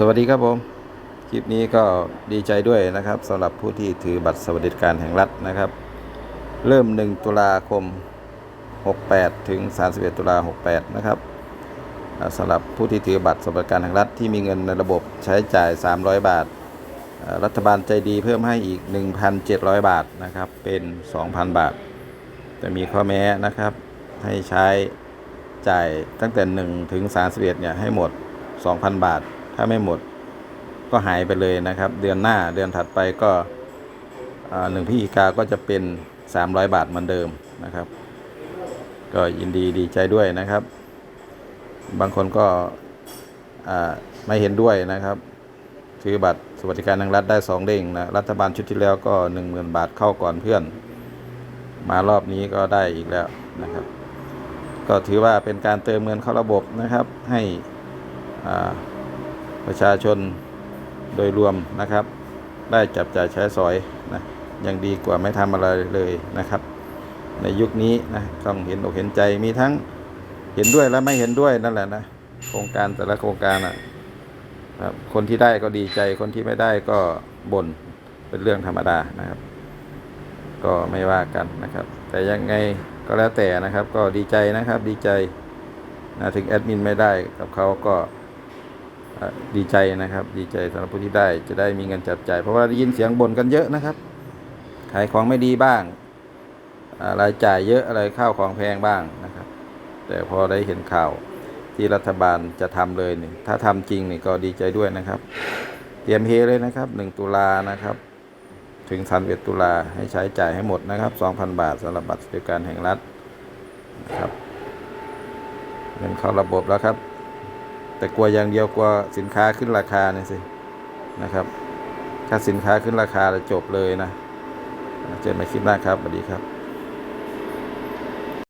สวัสดีครับผม คลิปนี้ก็ดีใจด้วยนะครับสำหรับผู้ที่ถือบัตรสวัสดิการแห่งรัฐนะครับ เริ่ม 1 ตุลาคม 68 ถึง 31 ตุลา68 นะครับอ่าสำหรับผู้ที่ถือบัตรสวัสดิการแห่งรัฐที่มีเงินในระบบใช้จ่าย 300 บาท รัฐบาลใจดีเพิ่มให้อีก 1,700 บาทนะครับเป็น 2,000 บาทแต่มีข้อแม้นะครับให้ใช้จ่ายตั้งแต่ 1 ถึง 31 เนี่ยให้หมด 2,000 บาท ถ้าไม่หมดก็หายไปเลยนะครับ เดือนหน้าเดือนถัดไปก็หนึ่งพฤศจิกาก็จะเป็น 300 บาทเหมือนเดิมนะครับ ก็ยินดีดีใจด้วยนะครับ บางคนก็ไม่เห็นด้วยนะครับถือบัตรสวัสดิการแห่งรัฐได้สองเด้งนะรัฐบาลชุดที่แล้วก็ 10,000 บาทเข้าก่อนเพื่อน มารอบนี้ก็ได้อีกแล้วนะครับ ก็ถือว่าเป็นการเติมเงินเข้าระบบนะครับให้อ่า ประชาชนโดยรวมนะครับ ได้จับจ่ายใช้สอยนะยังดีกว่าไม่ทำอะไรเลยนะครับ ในยุคนี้นะต้องเห็นอกเห็นใจมีทั้งเห็นด้วยและไม่เห็นด้วยนั่นแหละนะโครงการแต่ละโครงการอะครับคนที่ได้ก็ดีใจคนที่ไม่ได้ก็บ่นเป็นเรื่องธรรมดานะครับ ก็ไม่ว่ากันนะครับ แต่ยังไงก็แล้วแต่นะครับ ก็ดีใจนะครับดีใจนะถึงแอดมินไม่ได้กับเขาก็ ดีใจนะครับ ดีใจสำหรับผู้ที่ได้จะได้มีเงินจับจ่ายเพราะว่าได้ยินเสียงบ่นกันเยอะนะครับ ขายของไม่ดีบ้างอ่ารายจ่ายเยอะอะไรข้าวของแพงบ้างนะครับ แต่พอได้เห็นข่าวที่รัฐบาลจะทำเลยนี่ถ้าทำจริงนี่ก็ดีใจด้วยนะครับ เตรียมเฮเลยนะครับ1ตุลานะครับ ถึง31ตุลาให้ใช้จ่ายให้หมดนะครับ 2,000 บาทสำหรับบัตรสวัสดิการแห่งรัฐนะครับเงินเข้าระบบแล้วครับ แต่กลัวอย่างเดียวกลัวสินค้าขึ้นราคาเนี่ยสินะครับ ถ้าสินค้าขึ้นราคาจะจบเลยนะ เจอกันใหม่คลิปหน้าครับสวัสดีครับ